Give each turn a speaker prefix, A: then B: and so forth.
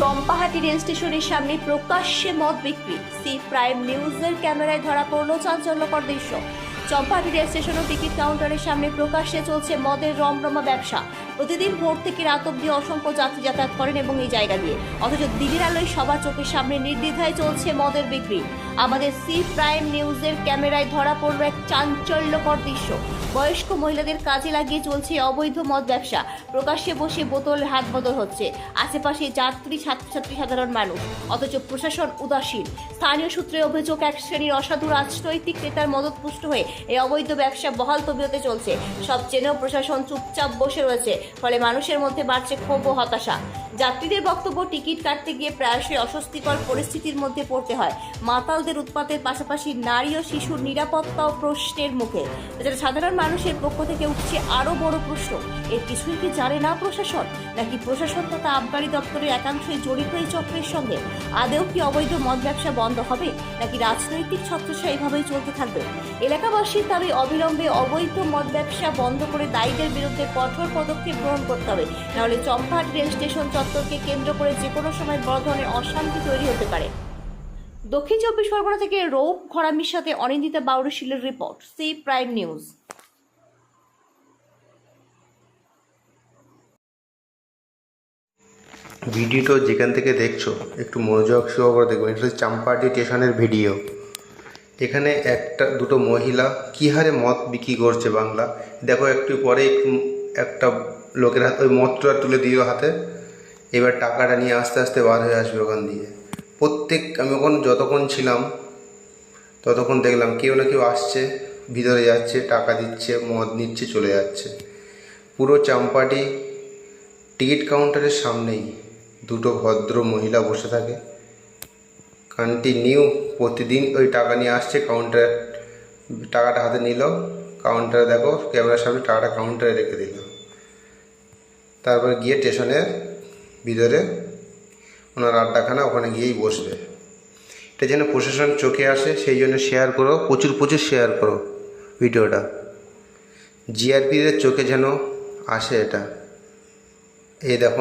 A: Champahati rail স্টেশনের সামনে প্রকাশ্যে মদ বিক্রি। সি প্রাইম নিউজের ক্যামেরায় ধরা পড়ল চাঞ্চল্যকর দৃশ্য। চম্পাহাটি রেল স্টেশন ও টিকিট কাউন্টারের সামনে প্রকাশ্যে চলছে মদের রমরমা ব্যবসা। প্রতিদিন ভোর থেকে রাত অব্দি অসংখ্য যাত্রী যাতায়াত করেন এবং এই জায়গা দিয়ে। অথচ দিনের আলোয় সবার চোখের সামনে নির্দ্বিধায় চলছে মদের বিক্রি। আমাদের সি প্রাইম নিউজের ক্যামেরায় ধরা পড়ল এক চাঞ্চল্যকর দৃশ্য। বয়স্ক মহিলাদের কাজে লাগিয়ে চলছে অবৈধ মদ ব্যবসা। প্রকাশ্যে বসে বোতল হাত বদল হচ্ছে। আশেপাশে যাত্রী, ছাত্রছাত্রী, সাধারণ মানুষ। অথচ প্রশাসন উদাসীন। স্থানীয় সূত্রে অভিযোগ, এক শ্রেণির অসাধু রাজনৈতিক নেতার মদতপুষ্ট হয়ে এই অবৈধ ব্যবসা বহাল তবিয়তে চলছে। সব জেনেও প্রশাসন চুপচাপ বসে রয়েছে, ফলে মানুষের মধ্যে বাড়ছে ক্ষোভ ও হতাশা। যাত্রীদের বক্তব্য, টিকিট কাটতে গিয়ে প্রায়শই অস্বস্তিকর পরিস্থিতির মধ্যে পড়তে হয়। মাতালদের উৎপাতের পাশাপাশি নারী ও শিশুর নিরাপত্তা প্রশ্নের মুখে। এছাড়া সাধারণ মানুষের পক্ষ থেকে উঠছে আরও বড় প্রশ্ন, এর কিছুই কি জানে না প্রশাসন? নাকি প্রশাসন তথা আবগারি দপ্তরের একাংশই জড়িত এই চক্রের সঙ্গে? আদেও কি অবৈধ মদ ব্যবসা বন্ধ হবে? নাকি রাজনৈতিক ছত্রছা এভাবেই চলতে থাকবে? এলাকাবাসীর দাবি অবিলম্বে অবৈধ মদ ব্যবসা বন্ধ করে দায়ীদের বিরুদ্ধে কঠোর পদক্ষেপ গ্রহণ করতে হবে। নাহলে চম্পাহাট রেল স্টেশন চত্বরকে কেন্দ্র করে যে কোনো সময় বড় ধরনের অশান্তি তৈরি হতে পারে। দক্ষিণ চব্বিশ পরগনা থেকে রৌপ ঘরামির সাথে অনিন্দিতা বাউরশিলের রিপোর্ট। C prime news.
B: ভিডিওটা যেখান থেকে দেখছ, একটু মনোযোগ সহকারে দেখবেন এটা হচ্ছে চাম্পাহাটি স্টেশনের ভিডিও। এখানে একটা, দুটো মহিলা কী হারে মদ বিক্রি করছে বাংলা? দেখো, একটু পরে একটা লোকের হাতে, ওই মদটা তুলে দিও হাতে। এবার টাকাটা নিয়ে আস্তে আস্তে বার হয়ে আসবে ওখান দিয়ে। প্রত্যেক, আমি ওখানে যতক্ষণ ছিলাম, ততক্ষণ দেখলাম কেউ না কেউ আসছে, ভিতরে যাচ্ছে, টাকা দিচ্ছে, মদ নিচ্ছে, চলে যাচ্ছে। পুরো চাম্পাটি টিকিট কাউন্টারের সামনেই। দুটো ভদ্র মহিলা বসে থাকে। কন্টিনিউ প্রতিদিন ওই টাকা নিয়ে আসছে, কাউন্টারে টাকাটা হাতে নিল। কাউন্টারে দেখো, ক্যামেরার সামনে টাকাটা কাউন্টারে রেখে দিল। তারপর গিয়ে স্টেশনের ভিতরে ওনার আড্ডাখানা ওখানে গিয়েই বসবে। এটা যেন প্রশাসন চোখে আসে, সেই জন্য শেয়ার করো, প্রচুর প্রচুর শেয়ার করো ভিডিওটা। জিআরপিদের চোখে যেন আসে এটা। এই দেখো